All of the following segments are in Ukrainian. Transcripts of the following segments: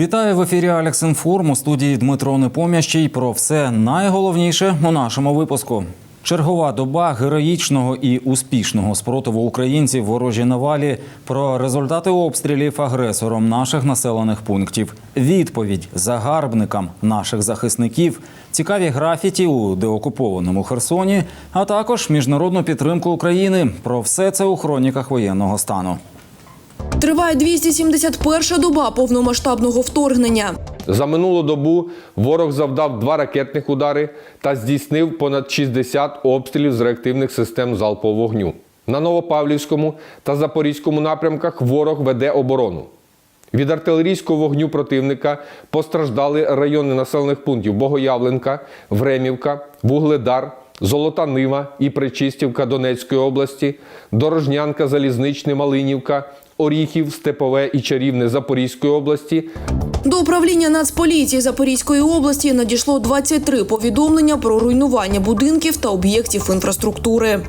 Вітаю в ефірі Алекс Інформ у студії Дмитро Непомящий. Про все найголовніше у нашому випуску. Чергова доба героїчного і успішного спротиву українців ворожій навалі про результати обстрілів агресором наших населених пунктів, відповідь загарбникам наших захисників, цікаві графіті у деокупованому Херсоні, а також міжнародну підтримку України. Про все це у хроніках воєнного стану. Триває 271-ша доба повномасштабного вторгнення. За минулу добу ворог завдав два ракетних удари та здійснив понад 60 обстрілів з реактивних систем залпового вогню. На Новопавлівському та Запорізькому напрямках ворог веде оборону. Від артилерійського вогню противника постраждали райони населених пунктів Богоявленка, Времівка, Вугледар, Золота Нива і Причистівка Донецької області, Дорожнянка, Залізничне, Малинівка, Оріхів, Степове і Чарівне Запорізької області, До управління Нацполіції Запорізької області надійшло 23 повідомлення про руйнування будинків та об'єктів інфраструктури.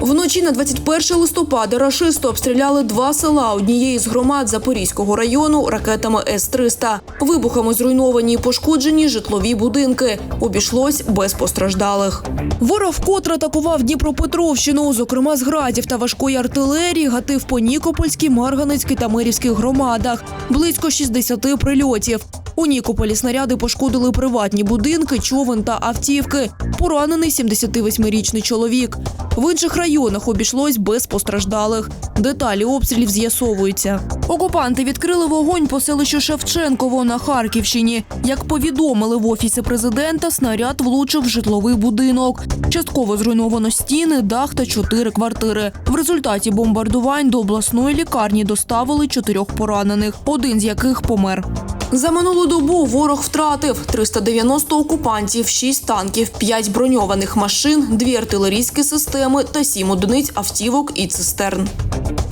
Вночі на 21 листопада рашисти обстріляли два села однієї з громад Запорізького району ракетами С-300. Вибухами зруйновані і пошкоджені житлові будинки. Обійшлось без постраждалих. Ворог вкотре атакував Дніпропетровщину, зокрема з градів та важкої артилерії, гатив по Нікопольській, Марганецькій та Мирівських громадах. Близько 60 прильотів. У Нікополі снаряди пошкодили приватні будинки, човен та автівки. Поранений 78-річний чоловік. В інших районах обійшлось без постраждалих. Деталі обстрілів з'ясовуються. Окупанти відкрили вогонь по селищу Шевченково на Харківщині. Як повідомили в офісі президента, снаряд влучив в житловий будинок. Частково зруйновано стіни, дах та чотири квартири. В результаті бомбардувань до обласної лікарні доставили чотирьох поранених, один з яких помер. За минулу добу ворог втратив 390 окупантів, 6 танків, 5 броньованих машин, 2 артилерійські системи та 7 одиниць автівок і цистерн.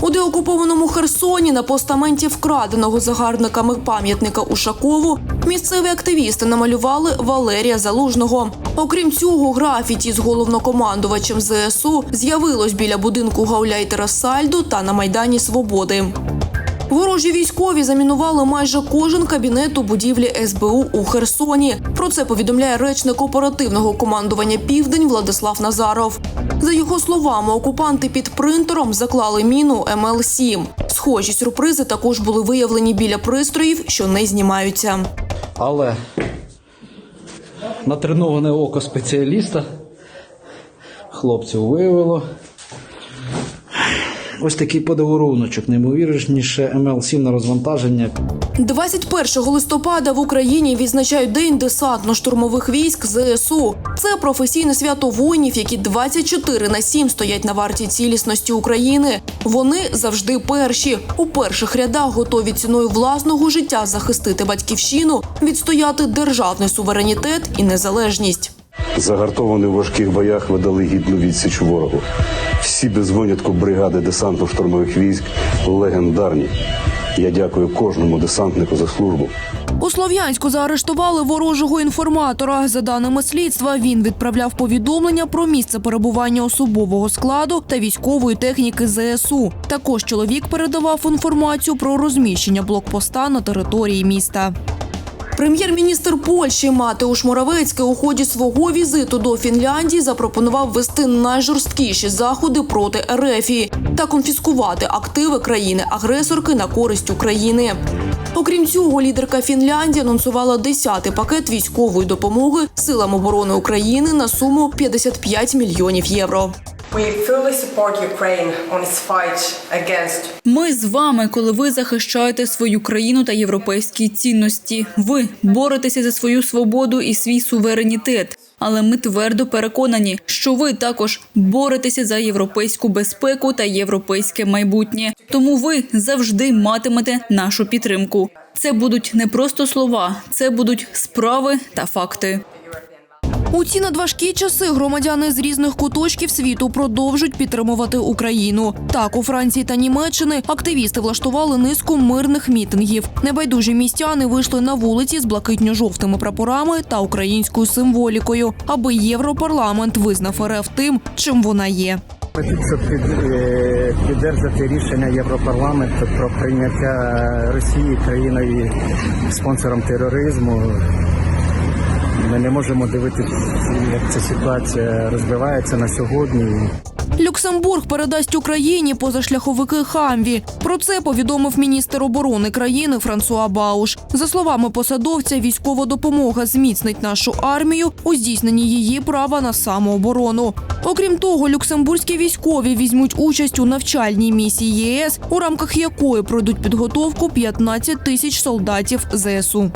У деокупованому Херсоні на постаменті вкраденого загарбниками пам'ятника Ушакову місцеві активісти намалювали Валерія Залужного. Окрім цього, графіті з головнокомандувачем ЗСУ з'явилось біля будинку гауляйтера Сальдо та на Майдані Свободи. Ворожі військові замінували майже кожен кабінет у будівлі СБУ у Херсоні. Про це повідомляє речник оперативного командування Південь Владислав Назаров. За його словами, окупанти під принтером заклали міну МЛ-7. Схожі сюрпризи також були виявлені біля пристроїв, що не знімаються. Але натреноване око спеціаліста хлопців виявило. Ось такий подаруночок, неймовірніше МЛ-7 на розвантаження. 21 листопада в Україні відзначають День десантно-штурмових військ ЗСУ. Це професійне свято воїнів, які 24 на 7 стоять на варті цілісності України. Вони завжди перші у перших рядах готові ціною власного життя захистити батьківщину, відстояти державний суверенітет і незалежність. Загартовані в важких боях видали гідну відсіч ворогу. Всі без винятку бригади десантно-штурмових військ легендарні. Я дякую кожному десантнику за службу. У Слов'янську заарештували ворожого інформатора. За даними слідства, він відправляв повідомлення про місце перебування особового складу та військової техніки ЗСУ. Також чоловік передавав інформацію про розміщення блокпоста на території міста. Прем'єр-міністр Польщі Матеуш Моравецький у ході свого візиту до Фінляндії запропонував ввести найжорсткіші заходи проти Ерефії та конфіскувати активи країни-агресорки на користь України. Окрім цього, лідерка Фінляндії анонсувала 10-й пакет військової допомоги силам оборони України на суму 55 мільйонів євро. Ми з вами, коли ви захищаєте свою країну та європейські цінності. Ви боретеся за свою свободу і свій суверенітет. Але ми твердо переконані, що ви також боретеся за європейську безпеку та європейське майбутнє. Тому ви завжди матимете нашу підтримку. Це будуть не просто слова, це будуть справи та факти. У ці надважкі часи громадяни з різних куточків світу продовжують підтримувати Україну. Так, у Франції та Німеччини активісти влаштували низку мирних мітингів. Небайдужі містяни вийшли на вулиці з блакитньо-жовтими прапорами та українською символікою, аби Європарламент визнав РФ тим, чим вона є. Щоб під, е, піддержати рішення Європарламенту про прийняття Росії країною спонсором тероризму. Ми не можемо дивитися, як ця ситуація розвивається на сьогодні. Люксембург передасть Україні позашляховики Хамві. Про це повідомив міністр оборони країни Франсуа Бауш. За словами посадовця, військова допомога зміцнить нашу армію у здійсненні її права на самооборону. Окрім того, люксембурзькі військові візьмуть участь у навчальній місії ЄС, у рамках якої пройдуть підготовку 15 тисяч солдатів ЗСУ.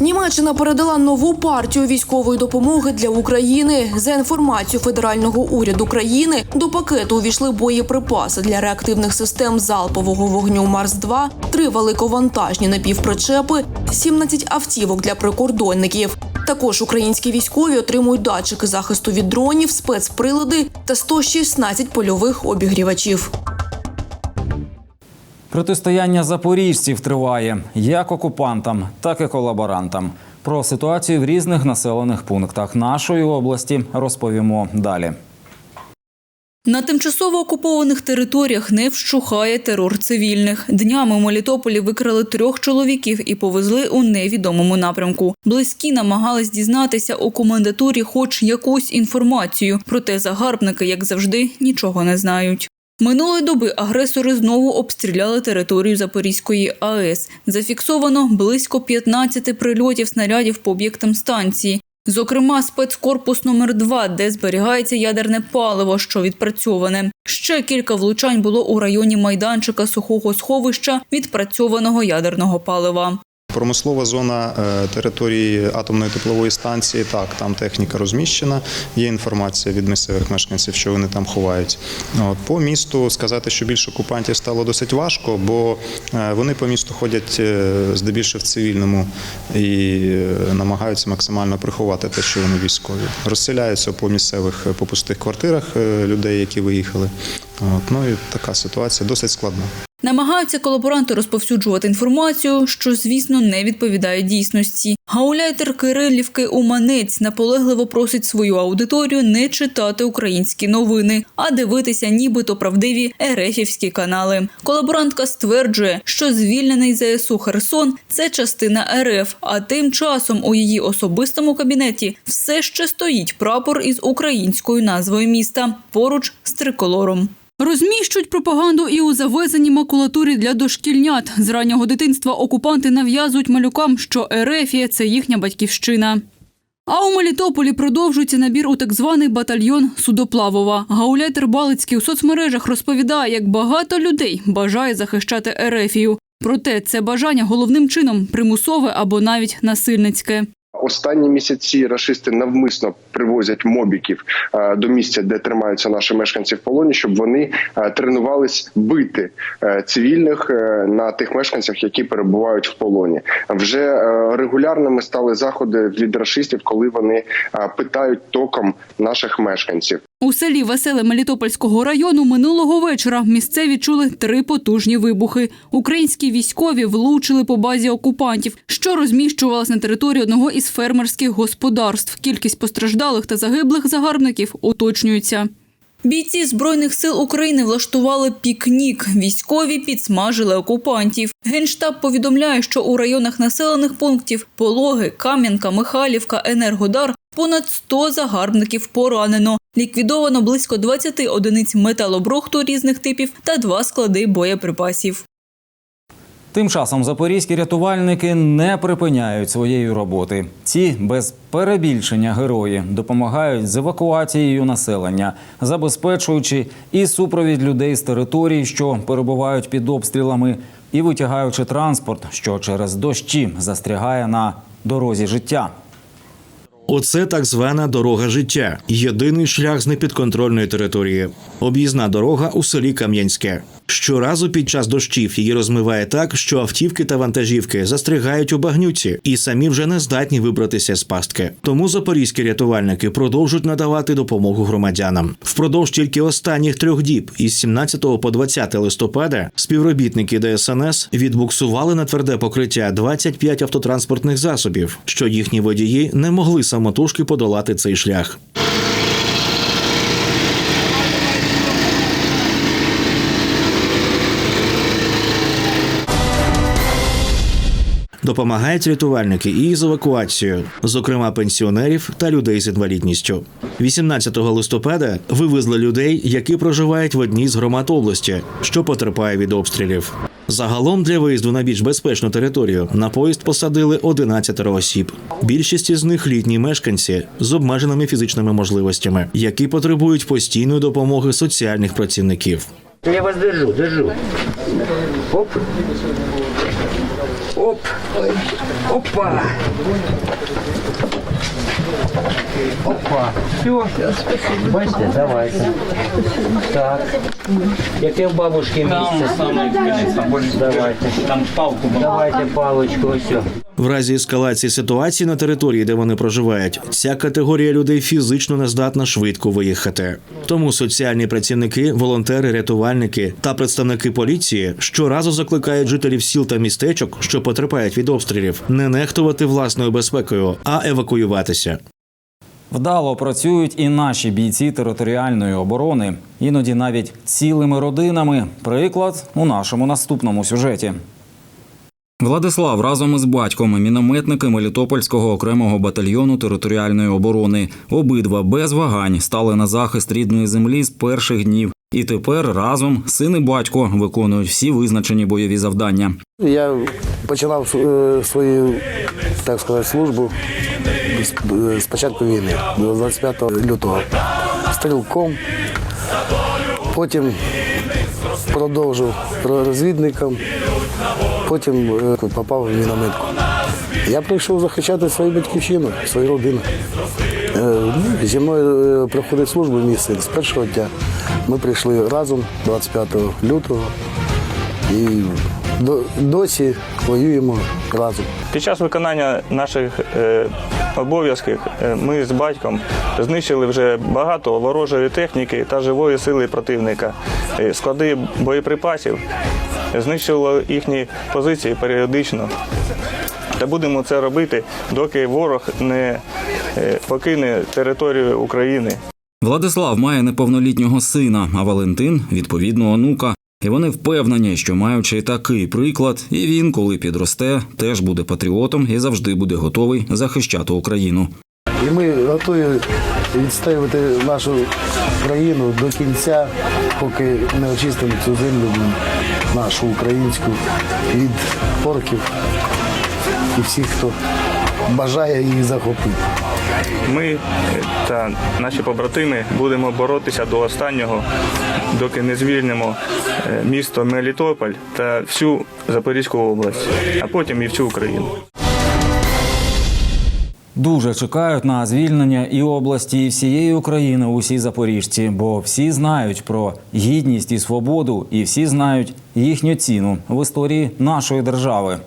Німеччина передала нову партію військової допомоги для України. За інформацією федерального уряду країни, до пакету увійшли боєприпаси для реактивних систем залпового вогню Марс 2 три великовантажні напівпричепи, 17 автівок для прикордонників. Також українські військові отримують датчики захисту від дронів, спецприлади та 116 польових обігрівачів. Протистояння запоріжців триває як окупантам, так і колаборантам. Про ситуацію в різних населених пунктах нашої області розповімо далі. На тимчасово окупованих територіях не вщухає терор цивільних. Днями у Мелітополі викрали трьох чоловіків і повезли у невідомому напрямку. Близькі намагались дізнатися у комендатурі хоч якусь інформацію, проте загарбники, як завжди, нічого не знають. Минулої доби агресори знову обстріляли територію Запорізької АЕС. Зафіксовано близько 15 прильотів снарядів по об'єктам станції. Зокрема, спецкорпус номер 2 де зберігається ядерне паливо, що відпрацьоване. Ще кілька влучань було у районі майданчика сухого сховища відпрацьованого ядерного палива. Промислова зона е, території атомної теплової станції. Так, там техніка розміщена. Є інформація від місцевих мешканців, що вони там ховають. От по місту сказати, що більше окупантів стало досить важко, бо е, вони по місту ходять е, здебільшого в цивільному і намагаються максимально приховати те, що вони військові. Розселяються по місцевих по пустих квартирах людей, які виїхали. От, ну і така ситуація досить складна. Намагаються колаборанти розповсюджувати інформацію, що, звісно, не відповідає дійсності. Гауляйтер Кирилівки Уманець наполегливо просить свою аудиторію не читати українські новини, а дивитися нібито правдиві ерефівські канали. Колаборантка стверджує, що звільнений ЗСУ Херсон це частина РФ. А тим часом у її особистому кабінеті все ще стоїть прапор із українською назвою міста поруч з триколором. Розміщують пропаганду і у завезеній макулатурі для дошкільнят. З раннього дитинства окупанти нав'язують малюкам, що Ерефія – це їхня батьківщина. А у Мелітополі продовжується набір у так званий батальйон Судоплавова. Гауляйтер Балицький у соцмережах розповідає, як багато людей бажає захищати Ерефію. Проте це бажання головним чином примусове або навіть насильницьке. Останні місяці рашисти навмисно привозять мобіків е, до місця, де тримаються наші мешканці в полоні, щоб вони е, тренувались бити е, цивільних на тих мешканцях, які перебувають в полоні. Вже регулярними стали заходи від рашистів, коли вони питають током наших мешканців. У селі Веселе Мелітопольського району минулого вечора місцеві чули три потужні вибухи. Українські військові влучили по базі окупантів, що розміщувалась на території одного із фермерських господарств. Кількість постраждалих та загиблих загарбників уточнюється. Бійці збройних сил України влаштували пікнік. Військові підсмажили окупантів. Генштаб повідомляє, що у районах населених пунктів Пологи, Кам'янка, Михайлівка, Енергодар понад 100 загарбників поранено. Ліквідовано близько 20 одиниць металобрухту різних типів та два склади боєприпасів. Тим часом запорізькі рятувальники не припиняють своєї роботи. Ці без перебільшення герої допомагають з евакуацією населення, забезпечуючи і супровід людей з територій, що перебувають під обстрілами, і витягаючи транспорт, що через дощі застрягає на дорозі життя. Оце так звана дорога життя. Єдиний шлях з непідконтрольної території. Об'їзна дорога у селі Кам'янське. Щоразу під час дощів її розмиває так, що автівки та вантажівки застрягають у багнюці і самі вже не здатні вибратися з пастки. Тому запорізькі рятувальники продовжують надавати допомогу громадянам. Впродовж тільки останніх трьох діб, із 17 по 20 листопада, співробітники ДСНС відбуксували на тверде покриття 25 автотранспортних засобів, що їхні водії не могли самотужки подолати цей шлях. Допомагають рятувальники і з евакуацією, зокрема пенсіонерів та людей з інвалідністю. 18 листопада вивезли людей, які проживають в одній з громад області, що потерпає від обстрілів. Загалом для виїзду на більш безпечну територію на поїзд посадили 11 осіб. Більшість із них літні мешканці з обмеженими фізичними можливостями, які потребують постійної допомоги соціальних працівників. Я вас держу, держу. Оп. Оп. Опа. Опа. Все. Бачите, давайте. Так. Яке в бабушки місце? Давайте. Там палку. Давайте палочку, ось. В разі ескалації ситуації на території, де вони проживають, ця категорія людей фізично не здатна швидко виїхати. Тому соціальні працівники, волонтери, рятувальники та представники поліції щоразу закликають жителів сіл та містечок, що потерпають від обстрілів, не нехтувати власною безпекою, а евакуюватися. Вдало працюють і наші бійці територіальної оборони, іноді навіть цілими родинами. Приклад у нашому наступному сюжеті. Владислав разом із батьком мінометники Мелітопольського окремого батальйону територіальної оборони. Обидва без вагань стали на захист рідної землі з перших днів. І тепер разом син і батько виконують всі визначені бойові завдання. Я починав е, свою, так сказати, службу з- е, початку війни, 25 лютого. Стрілком, потім продовжив розвідником, потім е, попав в мінометку. Я прийшов захищати свою батьківщину, свою родину. Е, ну, Зі мною е, проходить службу мій син з першого дня. Ми прийшли разом 25 лютого і досі воюємо разом. Під час виконання наших обов'язків ми з батьком знищили вже багато ворожої техніки та живої сили противника, склади боєприпасів, знищували їхні позиції періодично. Та будемо це робити, доки ворог не е, покине територію України. Владислав має неповнолітнього сина, а Валентин відповідно онука. І вони впевнені, що маючи такий приклад, і він, коли підросте, теж буде патріотом і завжди буде готовий захищати Україну. І ми готові відстоювати нашу країну до кінця, поки не очистимо цю землю нашу українську від орків і всіх, хто бажає її захопити. Ми та наші побратими будемо боротися до останнього, доки не звільнимо е, місто Мелітополь та всю Запорізьку область, а потім і всю Україну. Дуже чекають на звільнення і області, і всієї України усі запоріжці, бо всі знають про гідність і свободу, і всі знають їхню ціну в історії нашої держави.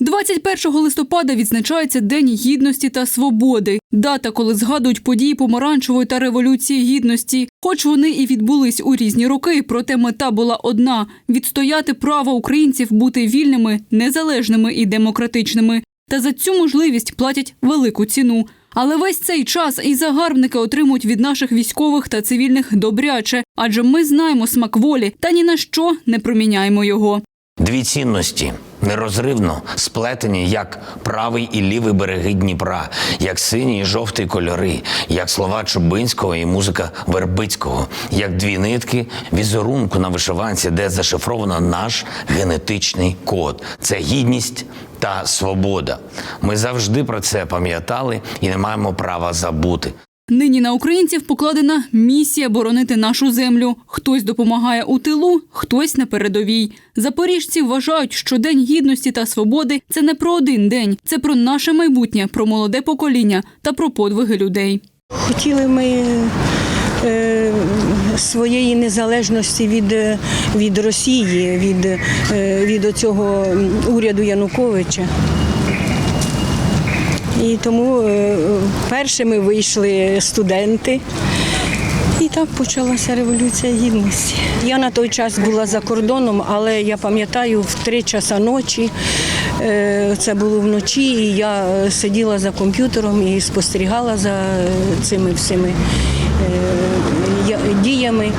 21 листопада відзначається День гідності та свободи. Дата, коли згадують події помаранчевої та революції гідності. Хоч вони і відбулись у різні роки, проте мета була одна: відстояти право українців бути вільними, незалежними і демократичними. Та за цю можливість платять велику ціну. Але весь цей час і загарбники отримують від наших військових та цивільних добряче, адже ми знаємо смак волі та ні на що не проміняємо його. Дві цінності нерозривно сплетені як правий і лівий береги Дніпра, як синій і жовтий кольори, як слова Чубинського і музика Вербицького, як дві нитки візерунку на вишиванці, де зашифровано наш генетичний код. Це гідність та свобода. Ми завжди про це пам'ятали і не маємо права забути. Нині на українців покладена місія боронити нашу землю. Хтось допомагає у тилу, хтось на передовій. Запоріжці вважають, що День гідності та свободи це не про один день, це про наше майбутнє, про молоде покоління та про подвиги людей. Хотіли ми е, своєї незалежності від, е, від Росії, від, е, від цього уряду Януковича. І тому е, першими вийшли студенти. І так почалася революція гідності. Я на той час була за кордоном, але я пам'ятаю, в три часа ночі, це було вночі, і я сиділа за комп'ютером і спостерігала за цими всіми діями.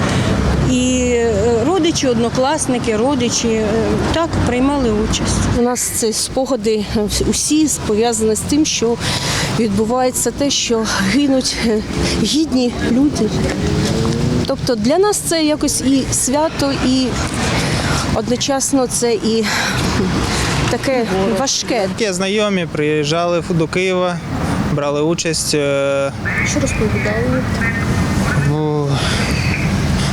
І е, родичі однокласники, родичі е, так приймали участь. У нас це спогади е, усі пов'язані з тим, що відбувається те, що гинуть гідні люди. Тобто для нас це якось і свято, і одночасно це і таке важке. Є знайомі, приїжджали до Києва, брали участь. Що розповідали?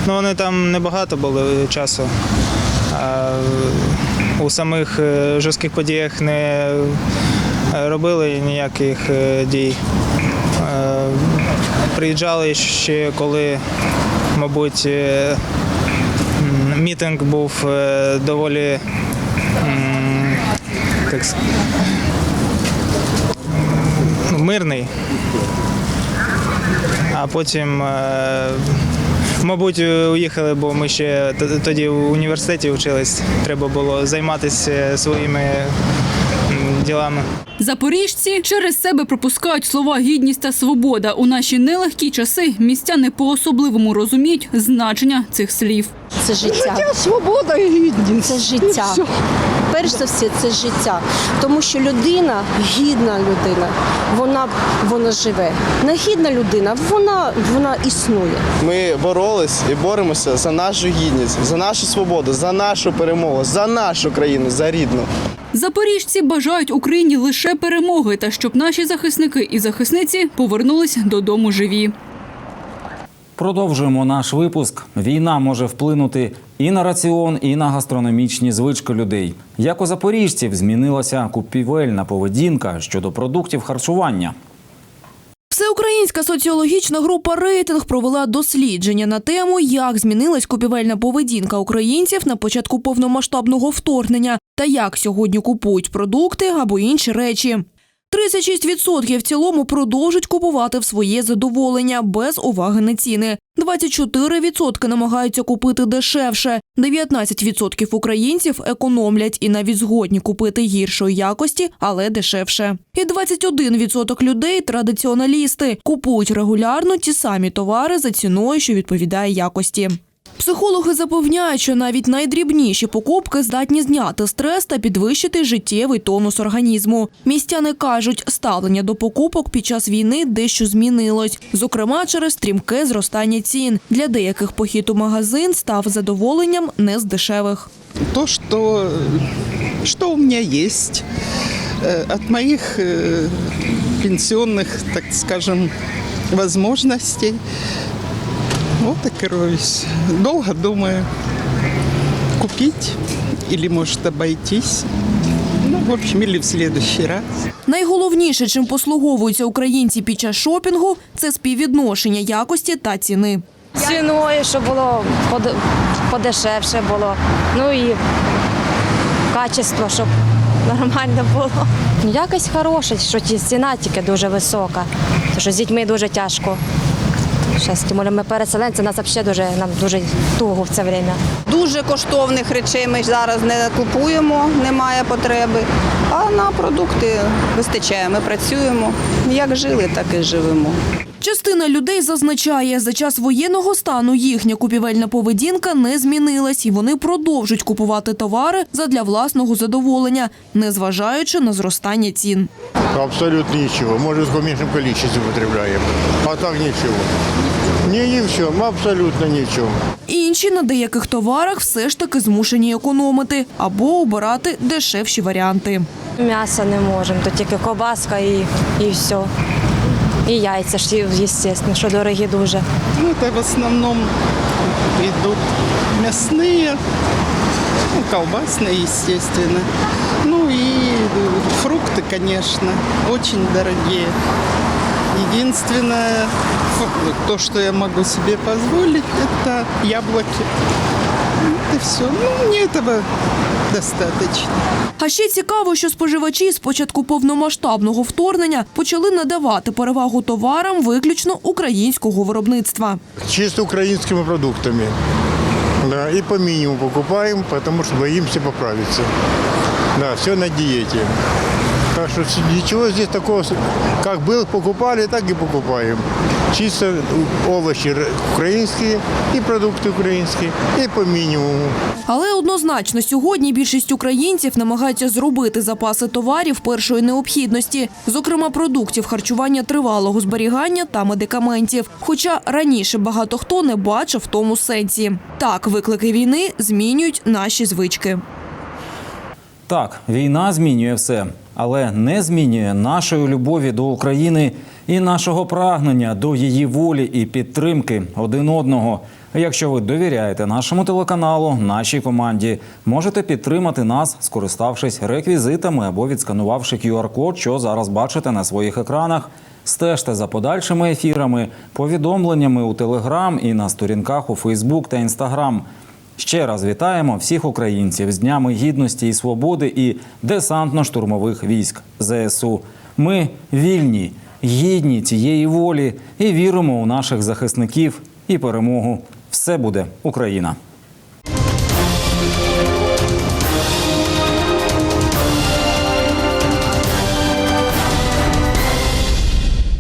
Ну, вони там небагато були часу. А у самих е, жорстких подіях не е, робили ніяких е, дій. Е, Приїжджали ще коли, мабуть, е, мітинг був е, доволі так, мирний. А потім, е, мабуть, уїхали, бо ми ще тоді в університеті вчились. Треба було займатися своїми ділами. Запоріжці через себе пропускають слова гідність та свобода. У наші нелегкі часи містяни по-особливому розуміють значення цих слів. Це життя. Життя, свобода і гідність. Це життя. І все. Перш за все, це життя. Тому що людина, гідна людина, вона, вона живе. Негідна людина, вона, вона існує. Ми боролись і боремося за нашу гідність, за нашу свободу, за нашу перемогу, за нашу країну, за рідну. Запоріжці бажають Україні лише перемоги та щоб наші захисники і захисниці повернулись додому живі. Продовжуємо наш випуск. Війна може вплинути і на раціон, і на гастрономічні звички людей. Як у запоріжців змінилася купівельна поведінка щодо продуктів харчування. Всеукраїнська соціологічна група рейтинг провела дослідження на тему, як змінилась купівельна поведінка українців на початку повномасштабного вторгнення та як сьогодні купують продукти або інші речі. 36% в цілому продовжують купувати в своє задоволення без уваги на ціни. 24% намагаються купити дешевше. 19% українців економлять і навіть згодні купити гіршої якості, але дешевше. І 21% людей традиціоналісти купують регулярно ті самі товари за ціною, що відповідає якості. Психологи запевняють, що навіть найдрібніші покупки здатні зняти стрес та підвищити життєвий тонус організму. Містяни кажуть, ставлення до покупок під час війни дещо змінилось, зокрема через стрімке зростання цін. Для деяких похід у магазин став задоволенням не з дешевих. То, что, что у меня есть э, от моих э, пенсионных, так скажем, возможностей. Вот и кроюсь. Долго думаю, купить или, может, обойтись. Ну, в общем, или в следующий раз. Найголовніше, чим послуговуються українці під час шопінгу, це співвідношення якості та ціни. Ціною, щоб було под- подешевше було. Ну і качество, щоб нормально було. Якось хороша, що ті- ціна тільки дуже висока. Тому що з дітьми дуже тяжко. Зараз, тим ми переселенці, нас взагалі дуже, нам дуже туго в це время. Дуже коштовних речей ми зараз не купуємо, немає потреби. А на продукти вистачає. Ми працюємо. Як жили, так і живемо. Частина людей зазначає, за час воєнного стану їхня купівельна поведінка не змінилась, і вони продовжують купувати товари задля власного задоволення, незважаючи на зростання цін. Абсолютно ничего. Может, в меньшем количестве употребляем. А так ничего. Не ни в чем, абсолютно чем. Інші на деяких товарах все ж таки змушені економити або обирати дешевші варіанти. М'ясо не можемо, то тільки кобаска і, і все. І яйця ж, звісно, що дорогі дуже. Ну, это в основном идут мясные, ну, колбасные, естественно. Ну и фрукты, конечно, очень дорогие. Единственное, ф- то, что я могу себе позволить, это яблоки. Вот и все. Ну, мне этого достаточно. А ще цікаво, що споживачі з початку повномасштабного вторгнення почали надавати перевагу товарам виключно українського виробництва. Чисто украинскими продуктами. Да, и по минимуму покупаем, потому что боимся поправиться. Да, все на диете. Так что с- ничего здесь такого, как был, покупали, так и покупаем. Чисто овощи р- українські і продукти українські, і по мінімуму. Але однозначно сьогодні більшість українців намагаються зробити запаси товарів першої необхідності, зокрема продуктів харчування тривалого зберігання та медикаментів. Хоча раніше багато хто не бачив в тому сенсі. Так, виклики війни змінюють наші звички. Так, війна змінює все, але не змінює нашої любові до України і нашого прагнення до її волі і підтримки один одного. Якщо ви довіряєте нашому телеканалу, нашій команді, можете підтримати нас, скориставшись реквізитами або відсканувавши QR-код, що зараз бачите на своїх екранах. Стежте за подальшими ефірами, повідомленнями у Телеграм і на сторінках у Фейсбук та Інстаграм. Ще раз вітаємо всіх українців з Днями Гідності і Свободи і десантно-штурмових військ ЗСУ. Ми вільні, гідні цієї волі і віримо у наших захисників і перемогу. Все буде Україна.